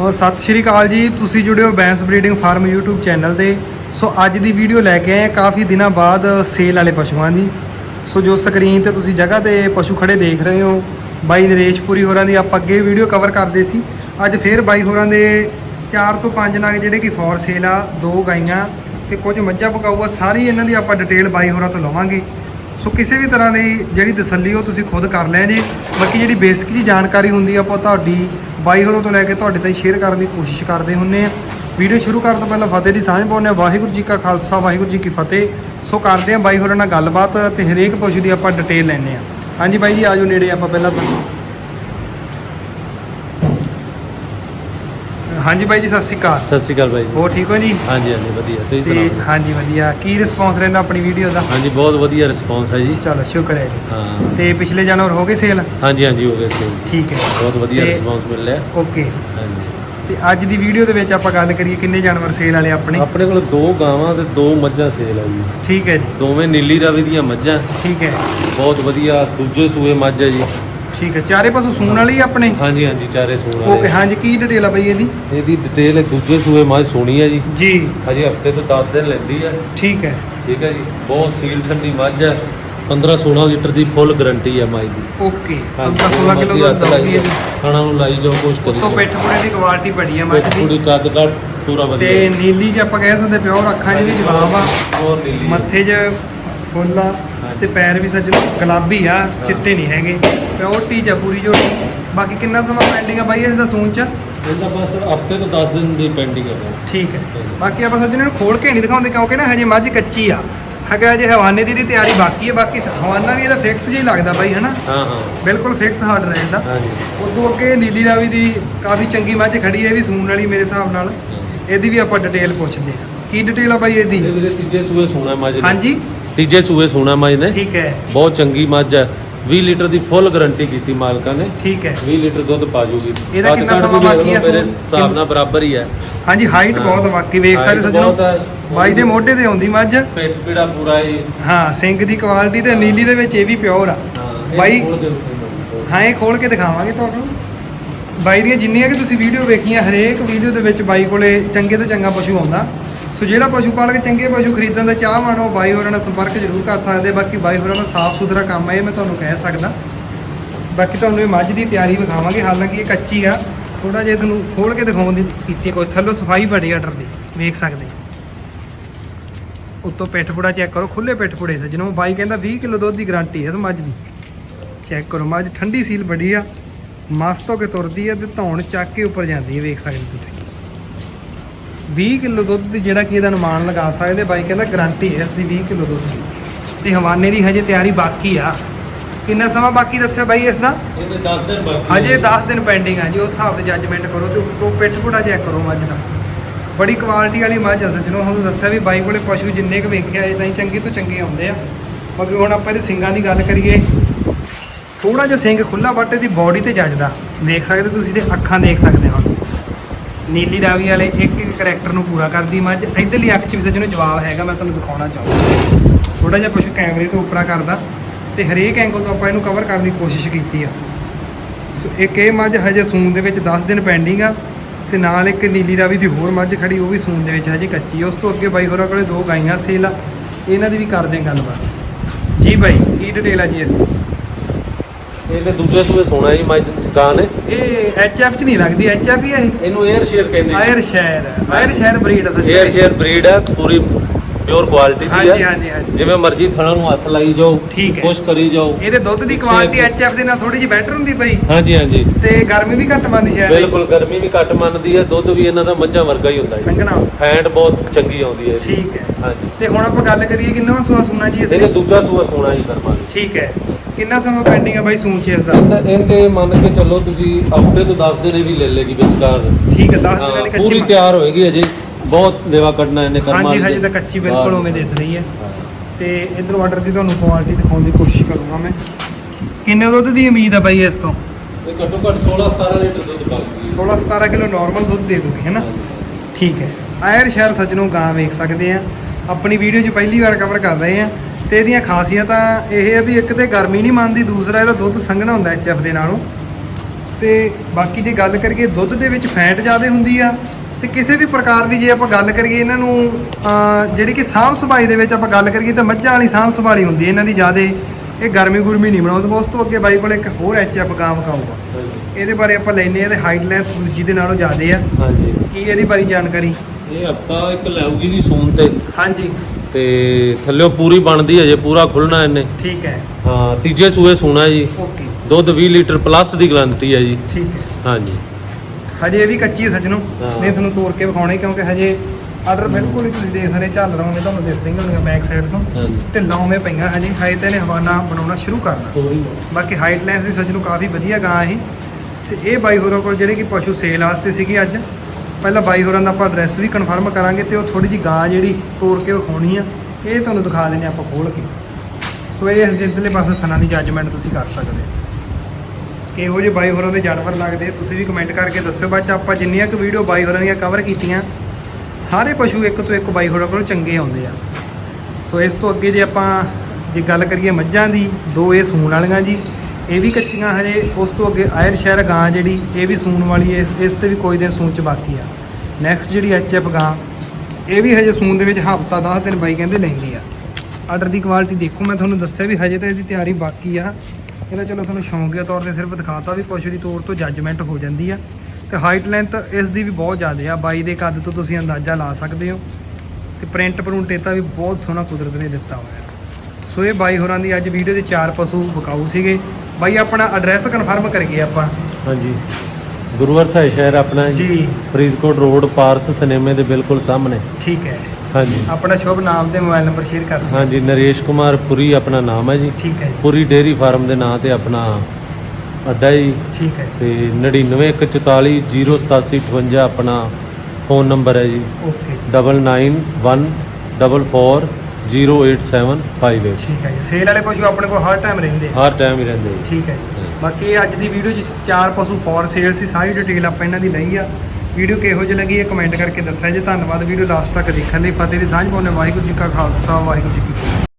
ਸਤਿ ਸ਼੍ਰੀ ਅਕਾਲ ਜੀ, ਤੁਸੀਂ ਜੁੜੇ ਹੋ Bains breeding farm YouTube channel ਤੇ। ਸੋ ਅੱਜ ਦੀ ਵੀਡੀਓ ਲੈ ਕੇ ਆਏ ਕਾਫੀ ਦਿਨਾਂ ਬਾਅਦ ਸੇਲ ਵਾਲੇ ਪਸ਼ੂਆਂ ਦੀ। ਸੋ ਜੋ ਸਕਰੀਨ ਤੇ ਤੁਸੀਂ ਜਗ੍ਹਾ ਤੇ ਪਸ਼ੂ ਖੜੇ ਦੇਖ ਰਹੇ ਹੋ, ਬਾਈ ਨਰੇਸ਼ਪੁਰੀ ਹੋਰਾਂ ਦੀ ਆਪਾਂ ਅੱਗੇ ਵੀਡੀਓ ਕਵਰ ਕਰਦੇ ਸੀ। ਅੱਜ ਫੇਰ ਬਾਈ ਹੋਰਾਂ ਦੇ 4 ਤੋਂ 5 ਨਗ ਜਿਹੜੇ ਕਿ ਫੋਰ ਸੇਲ ਆ, ਦੋ ਗਾਈਆਂ ਤੇ ਕੁਝ ਮੱਝਾਂ ਪਕਾਊਗਾ, ਸਾਰੀ ਇਹਨਾਂ ਦੀ ਆਪਾਂ ਡਿਟੇਲ ਬਾਈ ਹੋਰਾਂ ਤੋਂ ਲਵਾਂਗੇ। ਸੋ ਕਿਸੇ ਵੀ ਤਰ੍ਹਾਂ ਦੀ ਜਿਹੜੀ ਤਸੱਲੀ ਉਹ ਤੁਸੀਂ ਖੁਦ ਕਰ ਲੈ ਜੇ ਬਾਕੀ ਜਿਹੜੀ ਬੇਸਿਕ ਜੀ ਜਾਣਕਾਰੀ ਹੁੰਦੀ ਆ, ਆਪਾਂ ਤੁਹਾਡੀ ਬਾਈ ਹੋਰੋਂ ਤੋਂ ਲੈ ਕੇ ਤੁਹਾਡੇ ਤਾਈਂ ਸ਼ੇਅਰ ਕਰਨ ਦੀ ਕੋਸ਼ਿਸ਼ ਕਰਦੇ ਹੁੰਨੇ ਆ। ਵੀਡੀਓ ਸ਼ੁਰੂ ਕਰਨ ਤੋਂ ਪਹਿਲਾਂ ਫਤਿਹ ਦੀ ਸਾਂਝ ਪਾਉਂਦੇ ਆ ਵਾਹਿਗੁਰੂ ਜੀ ਕਾ ਖਾਲਸਾ, ਵਾਹਿਗੁਰੂ ਜੀ ਕੀ ਫਤਿਹ। ਸੋ ਕਰਦੇ ਆ ਬਾਈ ਹੋਰਾਂ ਨਾਲ ਗੱਲਬਾਤ ਤੇ ਹਰੇਕ ਪਸ਼ੂ ਦੀ ਆਪਾਂ ਡਿਟੇਲ ਲੈਣੇ ਆ ਹਾਂਜੀ ਬਾਈ ਜੀ ਆਜੋ ਨੇੜੇ ਆਪਾਂ ਪਹਿਲਾਂ ਤਾਂ। ਹਾਂਜੀ ਬਾਈ ਜੀ ਸਤਿ ਸ਼੍ਰੀ ਅਕਾਲ। ਸਤਿ ਸ਼੍ਰੀ ਅਕਾਲ ਬਾਈ ਜੀ। ਹੋਰ ਠੀਕ ਹੋ ਜੀ? ਹਾਂਜੀ ਹਾਂਜੀ ਵਧੀਆ। ਤੁਸੀਂ ਤੇ ਸੁਣਾਓ? ਹਾਂਜੀ ਵਧੀਆ। ਕੀ ਰਿਸਪੌਂਸ ਰਹਿੰਦਾ ਆਪਣੀ ਵੀਡੀਓ ਦਾ? ਹਾਂਜੀ ਬਹੁਤ ਵਧੀਆ ਰਿਸਪੌਂਸ ਹੈ ਜੀ। ਚਲੋ ਸ਼ੁਕਰ ਹੈ ਜੀ। ਹਾਂ। ਤੇ ਪਿਛਲੇ ਜਾਨਵਰ ਹੋ ਗਏ ਸੇਲ ਹਾਂਜੀ ਹਾਂਜੀ ਹੋ ਗਿਆ ਸੀ ਠੀਕ ਹੈ। ਬਹੁਤ ਵਧੀਆ ਤੇ- ਰਿਸਪੌਂਸ ਮਿਲ ਰਿਹਾ। ਓਕੇ ਹਾਂਜੀ। ਤੇ ਅੱਜ ਦੀ ਵੀਡੀਓ ਦੇ ਵਿੱਚ ਆਪਾਂ ਗੱਲ ਕਰੀਏ ਕਿੰਨੇ ਜਾਨਵਰ ਸੇਲ ਵਾਲੇ ਆਪਣੇ? ਆਪਣੇ ਕੋਲ ਦੋ ਗਾਵਾਂ ਤੇ ਦੋ ਮੱਝਾਂ ਸੇਲ ਆ ਜੀ। ਠੀਕ ਹੈ ਜੀ। ਦੋਵੇਂ ਨੀਲੀ ਰਾਵੀ ਦੀਆਂ ਮੱਝਾਂ। ਠੀਕ ਹੈ। ਬਹੁਤ ਵਧੀਆ ਦੂਜੇ ਸੂਏ ਮੱਝ ਹੈ ਜੀ। ਠੀਕ ਹੈ। ਚਾਰੇ ਪਾਸੋਂ ਸੂਣ ਵਾਲੀ ਆ ਆਪਣੇ? ਹਾਂਜੀ ਹਾਂਜੀ ਚਾਰੇ ਸੂਣ ਓਕੇ ਵਾਲੇ ਹਾਂਜੀ ਕੀ ਡਿਟੇਲ ਆ ਬਈ ਇਹਦੀ? ਇਹਦੀ ਡਿਟੇਲ ਹੈ ਦੂਜੇ ਸੂਏ ਮੱਝ ਸੋਣੀ ਹੈ ਜੀ। ਜੀ। ਹਜੇ ਹਫ਼ਤੇ ਤੋਂ 10 ਦਿਨ ਲੈਂਦੀ ਹੈ ਠੀਕ ਹੈ। ਠੀਕ ਹੈ ਜੀ। ਬਹੁਤ ਸੀਲ ਠੰਡੀ ਮੱਝ ਹੈ 15 16 ਲੀਟਰ ਦੀ ਫੁੱਲ ਗਾਰੰਟੀ ਹੈ ਮੱਝ ਦੀ। ਓਕੇ ਹਾਂਜੀ, 16 ਕਿਲੋ ਦਾ ਲਾਈ ਇਹਦੀ ਖਾਣਾ ਨੂੰ ਲਾਈ ਜਾਓ ਕੁਛ ਕਰੀ ਤੋਂ ਪਿੱਠ ਪੁੜੇ ਦੀ ਕੁਆਲਿਟੀ ਬੜੀ ਮੱਝ ਪੂਰੀ ਦੀ। ਕੱਦ ਕੱਦ ਪੂਰਾ ਤੇ ਵਧੀਆ ਨੀਲੀ ਜੇ ਆਪਾਂ ਕਹਿ ਸਕਦੇ ਪਿਓਰ ਅੱਖਾਂ 'ਚ ਵੀ ਜਵਾਬ ਆ। ਮੱਥੇ 'ਚ ਫੁੱਲ ਆ ਤੇ ਪੈਰ ਵੀ ਸੱਜਣ ਗੁਲਾਬੀ ਆ ਚਿੱਟੇ ਨਹੀਂ ਹੈਗੇ। ਪਿਓਰਟੀ 'ਚ ਆ ਪੂਰੀ ਝੋਟੀ ਬਾਕੀ ਕਿੰਨਾ ਸਮਾਂ ਪੈਂਡਿੰਗ ਆ ਬਾਈ ਇਸ ਦਾ ਸੂਣ 'ਚ? ਇਹਦਾ ਬਸ ਹਫ਼ਤੇ ਤੋਂ 10 ਦਿਨ ਦੀ ਪੈਂਡਿੰਗ ਹੈ ਬਸ। ਠੀਕ ਹੈ। ਬਾਕੀ ਆਪਾਂ ਸੱਜਣ ਨੂੰ ਖੋਲ ਕੇ ਨਹੀਂ ਦਿਖਾਉਂਦੇ ਕਿਉਂਕਿ ਨਾ ਹਜੇ ਮੱਝ ਕੱਚੀ ਆ। ਹੈਗਾ ਜੇ ਹਵਾਨੇ ਦੀ ਦੀ ਤਿਆਰੀ ਬਾਕੀ ਹੈ ਬਾਕੀ ਹਵਾਨਾ ਵੀ ਇਹਦਾ ਫਿਕਸ ਜਿਹਾ ਲੱਗਦਾ ਬਾਈ ਹਨਾ? ਹਾਂ ਹਾਂ। ਬਿਲਕੁਲ ਫਿਕਸ ਹਾਰਡ ਰਹਿੰਦਾ ਹਾਂਜੀ। ਉਦੋਂ ਅੱਗੇ ਨੀਲੀ ਰਾਵੀ ਦੀ ਕਾਫੀ ਚੰਗੀ ਮੱਝ ਖੜੀ ਹੈ ਇਹ ਵੀ ਸੂਣ ਵਾਲੀ ਮੇਰੇ ਹਿਸਾਬ ਨਾਲ। ਇਹਦੀ ਵੀ ਆਪਾਂ ਡਿਟੇਲ ਪੁੱਛਦੇ ਹਾਂ। ਕੀ ਡਿਟੇਲ ਆ ਬਾਈ ਇਹ ਇਹਦੀ ਤੀਜੇ ਸੂਏ ਸੋਣਾ ਮੱਝ ਹਾਂਜੀ। ਤੀਜੇ ਸੂਏ ਸੋਣਾ ਮੱਝ ਨੇ। ਠੀਕ ਹੈ। ਬਹੁਤ ਚੰਗੀ ਮੱਝ ਹੈ। 20 ਲੀਟਰ ਦੀ ਫੁੱਲ ਗਾਰੰਟੀ ਕੀਤੀ ਮਾਲਕਾਂ ਨੇ। ਠੀਕ ਹੈ। 20 ਲੀਟਰ ਦੁੱਧ ਪਾ ਜੂਗੀ। ਇਹਦਾ ਕਿੰਨਾ ਸਮਾਂ ਬਾਕੀ ਹੈ ਮੇਰੇ? ਹਿਸਾਬ ਨਾਲ ਬਰਾਬਰ ਹੀ ਹੈ। ਹਾਂਜੀ ਹਾਈਟ। ਬਹੁਤ ਬਾਕੀ। ਵੇਖ ਸਕਦੇ ਸੱਜਣੋ। ਬਾਈ ਦੇ ਮੋਢੇ ਤੇ ਆਉਂਦੀ ਮੱਝ। ਪੇਟ ਪੀੜਾ ਪੂਰਾ ਹੀ। ਹਾਂ ਸਿੰਘ ਦੀ ਕੁਆਲਿਟੀ ਤੇ ਨੀਲੀ ਦੇ ਵਿੱਚ ਇਹ ਵੀ ਪਿਓਰ ਆ। ਬਾਈ-। ਹਾਂ ਇਹ ਖੋਲ ਕੇ ਦਿਖਾਵਾਂਗੇ ਤੁਹਾਨੂੰ। ਬਾਈ ਦੀਆਂ ਜਿੰਨੀਆਂ ਕਿ ਤੁਸੀਂ ਵੀਡੀਓ ਵੇਖੀਆਂ ਹਰੇਕ ਵੀਡੀਓ ਦੇ ਵਿੱਚ ਬਾਈ ਕੋਲੇ ਚੰਗੇ ਤੋਂ ਚੰਗਾ ਪਸ਼ੂ ਆਉਂਦਾ। ਸੋ ਜਿਹੜਾ ਪਸ਼ੂ ਪਾਲਕ ਚੰਗੇ ਪਸ਼ੂ ਖਰੀਦਣ ਦਾ ਚਾਹ ਉਹ ਬਾਈ ਹੋਰਾਂ ਨਾਲ ਸੰਪਰਕ ਜ਼ਰੂਰ ਕਰ ਸਕਦੇ ਬਾਕੀ ਬਾਈ ਹੋਰਾਂ ਦਾ ਸਾਫ਼ ਸੁਥਰਾ ਕੰਮ ਹੈ ਇਹ ਮੈਂ ਤੁਹਾਨੂੰ ਕਹਿ ਸਕਦਾ। ਬਾਕੀ ਤੁਹਾਨੂੰ ਇਹ ਮੱਝ ਦੀ ਤਿਆਰੀ ਵਿਖਾਵਾਂਗੇ। ਹਾਲਾਂਕਿ ਇਹ ਕੱਚੀ ਆ ਥੋੜਾ ਜਿਹਾ ਤੁਹਾਨੂੰ ਖੋਲ ਕੇ ਦਿਖਾਉਣ ਦੀ ਕੀਤੀ ਕੋਈ। ਥੱਲੋਂ ਸਫ਼ਾਈ ਬੜੀ ਆਰਡਰ ਦੀ, ਵੇਖ ਸਕਦੇ ਉੱਤੋਂ ਪਿੱਠ ਪੁੜਾ ਚੈੱਕ ਕਰੋ ਖੁੱਲੇ ਪਿੱਠ ਪੁੜੇ ਸੱਜਣੋ ਬਾਈ ਕਹਿੰਦਾ 20 ਕਿਲੋ ਦੁੱਧ ਦੀ ਗਾਰੰਟੀ ਹੈ ਇਸ ਮੱਝ ਦੀ। ਚੈੱਕ ਕਰੋ, ਮੱਝ ਠੰਡੀ ਸੀਲ ਬੜੀ ਆ। ਮਸਤ ਹੋ ਕੇ ਤੁਰਦੀ ਹੈ ਤੇ ਧੌਣ ਚੱਕ ਕੇ ਉੱਪਰ ਜਾਂਦੀ ਹੈ ਵੇਖ ਸਕਦੇ ਤੁਸੀਂ। 20 ਕਿਲੋ ਦੁੱਧ ਦੀ ਜਿਹੜਾ ਕਿ ਇਹਦਾ ਅਨੁਮਾਨ ਲਗਾ ਸਕਦੇ ਬਾਈ ਕਹਿੰਦਾ ਗਾਰੰਟੀ ਹੈ ਇਸ ਦੀ 20 ਕਿਲੋ ਦੁੱਧ ਦੀ। ਤੇ ਹਵਾਨੇ ਦੀ ਹਜੇ ਤਿਆਰੀ ਬਾਕੀ ਆ। ਕਿੰਨਾ ਸਮਾਂ ਬਾਕੀ ਦੱਸਿਆ ਬਾਈ ਇਸ ਦਾ? ਇਹਦੇ 10 ਦਿਨ ਬਾਕੀ ਹਜੇ ਹੈ। 10 ਦਿਨ ਪੈਂਡਿੰਗ ਆ ਜੀ ਉਸ ਹਿਸਾਬ ਤੇ ਜੱਜਮੈਂਟ ਕਰੋ ਤੇ ਉੱਪਰੋਂ ਪਿੱਠ ਪੁੜਾ ਚੈੱਕ ਕਰੋ ਮੱਝ ਦਾ। ਬੜੀ ਕੁਆਲਿਟੀ ਵਾਲੀ ਮੱਝ ਆ ਸੱਜਣੋ ਤੁਹਾਨੂੰ ਦੱਸਿਆ ਵੀ ਬਾਈ ਕੋਲੇ ਪਸ਼ੂ ਜਿੰਨੇ ਕੁ ਵੇਖਿਆ ਇਹ ਤਾਂ ਚੰਗੇ ਤੋਂ ਚੰਗੇ ਆਉਂਦੇ ਆ। ਬਾਕੀ ਹੁਣ ਆਪਾਂ ਇਹਦੇ ਸਿੰਗਾਂ ਦੀ ਗੱਲ ਕਰੀਏ। ਥੋੜਾ ਜਿਹਾ ਸਿੰਘ ਖੁੱਲਾ ਬੱਟ ਦੀ ਬਾਡੀ ਤੇ ਜੱਜਦਾ। ਵੇਖ ਸਕਦੇ ਤੁਸੀਂ ਤੇ ਅੱਖਾਂ ਦੇਖ ਸਕਦੇ ਹੋ। ਨੀਲੀ ਰਾਵੀ ਵਾਲੇ ਇੱਕ ਇੱਕ ਕਰੈਕਟਰ ਨੂੰ ਪੂਰਾ ਕਰਦੀ ਮੱਝ ਇਧਰਲੀ ਅੱਖ 'ਚ ਵੀ ਜਿਹਨੂੰ ਜਵਾਬ ਹੈਗਾ, ਮੈਂ ਤੁਹਾਨੂੰ ਦਿਖਾਉਣਾ ਚਾਹੁੰਦਾ। ਥੋੜਾ ਜਿਹਾ ਪਸ਼ੂ ਕੈਮਰੇ ਤੋਂ ਉੱਪਰਾ ਕਰਦਾ ਤੇ ਹਰੇਕ ਐਂਗਲ ਤੋਂ ਆਪਾਂ ਇਹਨੂੰ ਕਵਰ ਕਰਨ ਦੀ ਕੋਸ਼ਿਸ਼ ਕੀਤੀ ਆ। ਸੋ ਇੱਕ ਇਹ ਮੱਝ ਹਜੇ ਸੂਨ ਦੇ ਵਿੱਚ 10 ਦਿਨ ਪੈਂਡਿੰਗ ਆ ਤੇ ਨਾਲ ਇੱਕ ਨੀਲੀ ਰਾਵੀ ਦੀ ਹੋਰ ਮੱਝ ਖੜੀ, ਉਹ ਵੀ ਸੂਨ ਦੇ ਵਿੱਚ ਹਜੇ ਕੱਚੀ ਆ। ਉਸ ਤੋਂ ਅੱਗੇ ਬਾਈ ਹੋਰਾਂ ਕੋਲੇ ਦੋ ਗਾਈਆਂ ਸੇਲ ਆ, ਇਹਨਾਂ ਦੀ ਵੀ ਕਰਦੇ ਹਾਂ ਗੱਲਬਾਤ। ਜੀ ਬਾਈ, ਕੀ ਡਿਟੇਲ ਆ ਜੀ ਇਸ ਦੀ? ਇਹਦੇ ਦੂਜੇ ਸੂਏ ਸੋਣਾ ਜੀ ਮੱਝ ਗਾਂ ਨੇ ਇਹ ਐਚਐਫ ਚ ਨਹੀਂ ਲੱਗਦੀ ਐਚਐਫ ਹੀ ਇਹ? ਇਹਨੂੰ 에ਅਰ ਸ਼ੇਅਰ ਕਹਿੰਦੇ Ayrshire Ayrshire breed ਸੱਚ। 에ਅਰ ਸ਼ੇਅਰ ਬਰੀਡ ਹੈ ਪੂਰੀ ਪਿਓਰ ਕੁਆਲਿਟੀ ਦੀ ਹਾਂਜੀ ਹੈ ਹਾਂਜੀ ਹਾਂਜੀ। ਜਿਵੇਂ ਮਰਜ਼ੀ ਥਣਾ ਨੂੰ ਹੱਥ ਲਾਈ ਜਾਓ ਠੀਕ ਹੈ। ਕੁਛ ਕਰੀ ਜਾਓ। ਇਹਦੇ ਦੁੱਧ ਦੀ ਕੁਆਲਿਟੀ ਐਚਐਫ ਦੇ। ਨਾਲ ਥੋੜੀ ਜਿਹੀ ਬੈਟਰ ਹੁੰਦੀ ਬਈ। ਹਾਂਜੀ ਹਾਂਜੀ। ਤੇ ਗਰਮੀ ਵੀ ਘੱਟ ਮੰਨਦੀ ਸ਼ਾਇਦ। ਬਿਲਕੁਲ ਗਰਮੀ ਵੀ ਘੱਟ ਮੰਨਦੀ ਹੈ ਦੁੱਧ ਵੀ ਇਹਨਾਂ ਦਾ ਮੱਝਾਂ ਵਰਗਾ ਹੀ ਹੁੰਦਾ ਹੈ ਸੰਘਣਾ। ਫੈਂਟ ਬਹੁਤ ਚੰਗੀ ਆਉਂਦੀ ਹੈ। ਠੀਕ ਹੈ। ਹਾਂਜੀ। ਤੇ ਹੁਣ ਆਪਾਂ ਗੱਲ ਕਰੀਏ ਕਿੰਨਾ ਸੂਆ ਸੁਣਾ ਜੀ ਇਸ ਇਹਦੇ ਦੂਜਾ ਸੂਆ ਸੋਣਾ ਜੀ ਕਰਮਾ ਠੀਕ ਹੈ। ਕਿੰਨਾ ਸਮਾਂ ਪੈਂਡਿੰਗ ਆ ਬਾਈ ਸੂਣ ਚ ਇਸ ਦਾ? ਇਹਦੇ ਇਹਦੇ ਮੰਨ ਕੇ ਚੱਲੋ ਤੁਸੀਂ ਹਫ਼ਤੇ ਤੋਂ 10 ਦਿਨ ਇਹ ਵੀ ਲੈ ਲੇਗੀ ਵਿਚਕਾਰ। ਠੀਕ ਹੈ 10 ਦਿਨਾਂ ਹਾਂ, ਦੀ ਕੱਚੀ ਪੂਰੀ। ਤਿਆਰ ਹੋਏਗੀ ਅਜੇ ਬਹੁਤ ਦੇਵਾ ਕੱਢਣਾ ਇਹਨੇ ਕਰਮਾ ਹਾਂਜੀ ਹਜੇ ਤਾਂ ਕੱਚੀ ਬਿਲਕੁਲ ਉਵੇਂ ਦਿਸ ਰਹੀ ਹੈ। ਤੇ ਇਧਰੋਂ ਆਰਡਰ ਦੀ ਤੁਹਾਨੂੰ ਕੁਆਲਿਟੀ ਦਿਖਾਉਣ ਦੀ ਕੋਸ਼ਿਸ਼ ਕਰੂੰਗਾ ਮੈਂ। ਕਿੰਨੇ ਦੁੱਧ ਦੀ ਉਮੀਦ ਆ ਬਾਈ ਇਸ ਤੋਂ? ਇਹ ਘੱਟੋ ਘੱਟ 16 17 ਲੀਟਰ ਦੁੱਧ ਪਾਉਂਦੀ 16 17 ਕਿਲੋ ਨਾਰਮਲ ਦੁੱਧ ਦੇ ਦੂਗੀ ਹੈ ਨਾ? ਠੀਕ ਹੈ। ਆਇਰ ਸ਼ਹਿਰ ਸੱਜਣੋਂ ਗਾਂ ਵੇਖ ਸਕਦੇ ਆ। ਆਪਣੀ ਵੀਡੀਓ 'ਚ ਪਹਿਲੀ ਵਾਰ ਕਵਰ ਕਰ ਰਹੇ ਆ। ਤੇ ਇਹਦੀਆਂ ਖਾਸੀਅਤਾਂ ਇਹ ਆ ਵੀ ਇੱਕ ਤੇ ਗਰਮੀ ਨਹੀਂ ਮੰਨਦੀ ਦੂਸਰਾ ਇਹਦਾ ਦੁੱਧ ਸੰਘਣਾ ਹੁੰਦਾ ਐਚਐਫ ਦੇ ਨਾਲੋਂ। ਤੇ ਬਾਕੀ ਜੇ ਗੱਲ ਕਰੀਏ ਦੁੱਧ ਦੇ ਵਿੱਚ ਫੈਟ ਜ਼ਿਆਦਾ ਹੁੰਦੀ ਆ ਤੇ ਕਿਸੇ ਵੀ ਪ੍ਰਕਾਰ ਦੀ ਜੇ ਆਪਾਂ ਗੱਲ ਕਰੀਏ ਇਹਨਾਂ ਨੂੰ ਜਿਹੜੀ ਕਿ ਸਾਂਭ ਸੰਭਾਈ ਦੇ ਵਿੱਚ ਆਪਾਂ ਗੱਲ ਕਰੀਏ ਤਾਂ ਮੱਝਾਂ ਵਾਲੀ ਸਾਂਭ ਸੰਭਾਲੀ ਹੁੰਦੀ ਹੈ ਇਹਨਾਂ ਦੀ ਜ਼ਿਆਦਾ। ਇਹ ਗਰਮੀ ਗੁਰਮੀ ਨਹੀਂ ਬਣਾਉਂਦੇ ਉਸ ਤੋਂ ਅੱਗੇ ਬਾਈ ਕੋਲ ਇੱਕ ਹੋਰ ਐਚਐਫ ਗਾਂ ਵਿਕਾਊਗਾ ਹਾਂਜੀ। ਇਹਦੇ ਬਾਰੇ ਆਪਾਂ ਲੈਨੇ ਆ ਤੇ ਹਾਈਟ ਲੈਂਥ ਦੂਜੀ ਦੇ ਨਾਲੋਂ ਜ਼ਿਆਦਾ ਆ। ਹਾਂਜੀ। ਕੀ ਇਹਦੀ ਬਾਰੇ ਜਾਣਕਾਰੀ? ਇਹ ਹਫਤਾ ਇੱਕ ਲਾਊਗੀ ਜੀ ਸੂਨ ਤੇ। ਹਾਂਜੀ। ਤੇ ਥੱਲਿਓ ਪੂਰੀ ਬਣਦੀ ਅਜੇ ਪੂਰਾ ਖੁੱਲਣਾ ਇਹਨੇ। ਠੀਕ ਹੈ। ਹਾਂ ਤੀਜੇ ਸੂਏ ਸੂਣਾ ਜੀ। ਓਕੇ। ਦੁੱਧ 20 ਲੀਟਰ ਪਲੱਸ ਦੀ ਗਰੰਟੀ ਹੈ ਜੀ। ਠੀਕ ਹੈ। ਹਾਂਜੀ। ਹਜੇ ਇਹ ਵੀ ਕੱਚੀ ਹੈ ਸੱਜਣੋ। ਹਾਂ। ਨਹੀਂ ਤੁਹਾਨੂੰ ਤੋੜ ਕੇ ਵਿਖਾਉਣੇ ਕਿਉਂਕਿ ਹਜੇ ਆਰਡਰ ਬਿਲਕੁਲ ਹੀ ਤੁਸੀਂ ਦੇਖ ਰਹੇ ਝੱਲ ਰहोਗੇ ਤੁਹਾਨੂੰ ਦਿਸ ਰਹੀਆਂ ਹੋਣਗੀਆਂ ਬੈਕ ਸਾਈਡ ਤੋਂ। ਹਾਂਜੀ। ਢਿੱਲਾਂ ਉਵੇਂ ਪਈਆਂ ਹਜੇ ਹਜੇ ਤਾਂ ਇਹਨੇ ਹਵਾਨਾ ਬਣਾਉਣਾ ਸ਼ੁਰੂ ਕਰਨਾ। ਬਾਕੀ ਹਾਈਟ ਲੈਂਸ ਦੀ ਸੱਜਣੋ ਕਾਫੀ ਵਧੀਆ ਗਾਂ ਇਹ। ਤੇ ਇਹ ਬਾਈ ਹੋਰਾਂ ਕੋਲ ਜਿਹੜੇ ਕਿ ਪਸ਼ੂ ਸੇਲ ਵਾਸਤੇ ਸੀਗੀ ਅੱਜ। ਪਹਿਲਾਂ ਬਾਈ ਹੋਰਾਂ ਦਾ ਆਪਾਂ ਐਡਰੈਸ ਵੀ ਕਨਫਰਮ ਕਰਾਂਗੇ ਤੇ ਉਹ ਥੋੜੀ ਜੀ ਗਾਂ ਜਿਹੜੀ ਤੋੜ ਕੇ ਵਿਖਾਉਣੀ ਆ, ਇਹ ਤੁਹਾਨੂੰ ਦਿਖਾ ਦਿੰਦੇ ਆਪਾਂ ਖੋਲ ਕੇ। ਸੋ ਇਹ ਜਿਸਲੇ ਪਾਸੇ ਥਣਾ ਦੀ ਜੱਜਮੈਂਟ ਤੁਸੀਂ ਕਰ ਸਕਦੇ ਹੋ। ਕਿਹੋ ਜਿਹੇ ਬਾਈ ਹੋਰਾਂ ਦੇ ਜਾਨਵਰ ਲੱਗਦੇ ਤੁਸੀਂ ਵੀ ਕਮੈਂਟ ਕਰਕੇ ਦੱਸਿਓ। ਬਾਅਦ ਚ ਆਪਾਂ ਜਿੰਨੀਆਂ ਕੁ ਵੀਡੀਓ ਬਾਈ ਹੋਰਾਂ ਦੀਆਂ ਕਵਰ ਕੀਤੀਆਂ, ਸਾਰੇ ਪਸ਼ੂ ਇੱਕ ਤੋਂ ਇੱਕ ਬਾਈ ਹੋਰਾਂ ਕੋਲ ਚੰਗੇ ਆਉਂਦੇ ਆ। ਸੋ ਇਸ ਤੋਂ ਅੱਗੇ ਜੇ ਆਪਾਂ ਜੇ ਗੱਲ ਕਰੀਏ ਮੱਝਾਂ ਦੀ, ਦੋ ਇਹ ਸੂਣ ਵਾਲੀਆਂ ਜੀ। ਇਹ ਵੀ ਕੱਚੀਆਂ ਹਜੇ, ਉਸ ਤੋਂ ਅੱਗੇ ਆਇਰ ਸ਼ਹਿਰ ਗਾਂ ਜਿਹੜੀ, ਇਹ ਵੀ ਸੂਣ ਵਾਲੀ ਹੈ, ਇਸ- ਇਸ ਤੇ ਵੀ ਕੋਈ ਦਿਨ ਸੂਣ ਚ ਬਾਕੀ ਆ। ਨੈਕਸਟ ਜਿਹੜੀ ਐਚਐਫ ਗਾਂ, ਇਹ ਵੀ ਹਜੇ ਸੂਣ ਦੇ ਵਿੱਚ ਹਫਤਾ 10 ਦਿਨ ਬਾਈ ਕਹਿੰਦੇ ਲੈਂਦੀ ਆ। ਆਰਡਰ ਦੀ ਕੁਆਲਿਟੀ ਦੇਖੋ, ਮੈਂ ਤੁਹਾਨੂੰ ਦੱਸਿਆ ਵੀ ਹਜੇ ਤਾਂ ਇਹਦੀ ਤਿਆਰੀ ਬਾਕੀ ਆ। ਇਹਦਾ ਚਲੋ ਤੁਹਾਨੂੰ ਸ਼ੌਂਕੀਆ ਤੌਰ ਤੇ ਸਿਰਫ ਦਿਖਾਤਾ ਵੀ ਪਸ਼ੂ ਦੀ ਤੌਰ ਤੋਂ ਜੱਜਮੈਂਟ ਹੋ ਜਾਂਦੀ ਆ। ਤੇ ਹਾਈਟ ਲੈਂਥ ਇਸ ਦੀ ਵੀ ਬਹੁਤ ਜ਼ਿਆਦਾ ਆ, ਬਾਈ ਦੇ ਕੱਦ ਤੋਂ ਤੁਸੀਂ ਅੰਦਾਜ਼ਾ ਲਾ ਸਕਦੇ ਹੋ। ਤੇ ਪ੍ਰਿੰਟ ਪ੍ਰਿੰਟ ਇਹਦਾ ਵੀ ਬਹੁਤ ਸੋਹਣਾ ਕੁਦਰਤ ਨੇ ਦਿੱਤਾ ਹੋਇਆ। ਸੋ ਇਹ ਬਾਈ ਹੋਰਾਂ ਦੀ ਅੱਜ ਵੀਡੀਓ ਦੇ ਚਾਰ ਪਸ਼ੂ ਵਿਕਾਊ ਸੀਗੇ। ਬਾਈ ਆਪਣਾ ਐਡਰੈਸ ਕਨਫਰਮ ਕਰੀਏ ਆਪਾਂ। ਹਾਂਜੀ। ਗੁਰੂਵਰ ਸਾਹਿਬ ਸ਼ਹਿਰ ਆਪਣਾ ਜੀ। ਜੀ। ਫਰੀਦਕੋਟ ਰੋਡ ਪਾਰਸ ਸਿਨੇਮੇ ਦੇ ਬਿਲਕੁਲ ਸਾਹਮਣੇ। ਠੀਕ ਹੈ। ਹਾਂਜੀ। ਆਪਣਾ ਸ਼ੁਭ ਨਾਮ ਤੇ ਮੋਬਾਈਲ ਨੰਬਰ ਸ਼ੇਅਰ ਕਰ ਦਿਓ। ਹਾਂਜੀ ਨਰੇਸ਼ ਕੁਮਾਰ ਪੁਰੀ ਆਪਣਾ ਨਾਮ ਹੈ ਜੀ। ਠੀਕ ਹੈ ਪੁਰੀ ਡੇਅਰੀ ਫਾਰਮ ਦੇ ਨਾਂ ਤੇ ਆਪਣਾ ਅੱਡਾ ਜੀ। ਠੀਕ ਹੈ। ਤੇ 9914408758 ਆਪਣਾ ਫੋਨ ਨੰਬਰ ਹੈ ਜੀ। ਓਕੇ। 9914408758 ਠੀਕ ਹੈ ਜੀ। ਸੇਲ ਵਾਲੇ ਪਸ਼ੂ ਆਪਣੇ ਕੋਲ ਹਰ ਟਾਈਮ ਰਹਿੰਦੇ ਆ। ਹਰ ਟਾਈਮ ਹੀ ਰਹਿੰਦੇ ਜੀ। ਠੀਕ ਹੈ ਜੀ। ਬਾਕੀ ਇਹ ਅੱਜ ਦੀ ਵੀਡੀਓ ਚ ਚਾਰ ਪਸ਼ੂ ਫੋਰ ਸੇਲ ਸੀ ਸਾਰੀ ਡਿਟੇਲ ਆਪਾਂ ਇਹਨਾਂ ਦੀ ਲਈ ਆ। ਵੀਡੀਓ ਕਿਹੋ ਜਿਹੀ ਲੱਗੀ ਹੈ ਕਮੈਂਟ ਕਰਕੇ ਦੱਸਿਆ ਜੀ। ਧੰਨਵਾਦ। ਵੀਡੀਓ ਲਾਸਟ ਤੱਕ ਦੇਖਣ ਲਈ ਫਤਿਹ ਦੀ ਸਾਂਝ ਪਾਉਣੇ ਵਾਹਿਗੁਰੂ ਜੀ ਕਾ ਖਾਲਸਾ ਵਾਹਿਗੁਰੂ ਜੀ ਕੀ ਫਤਿਹ।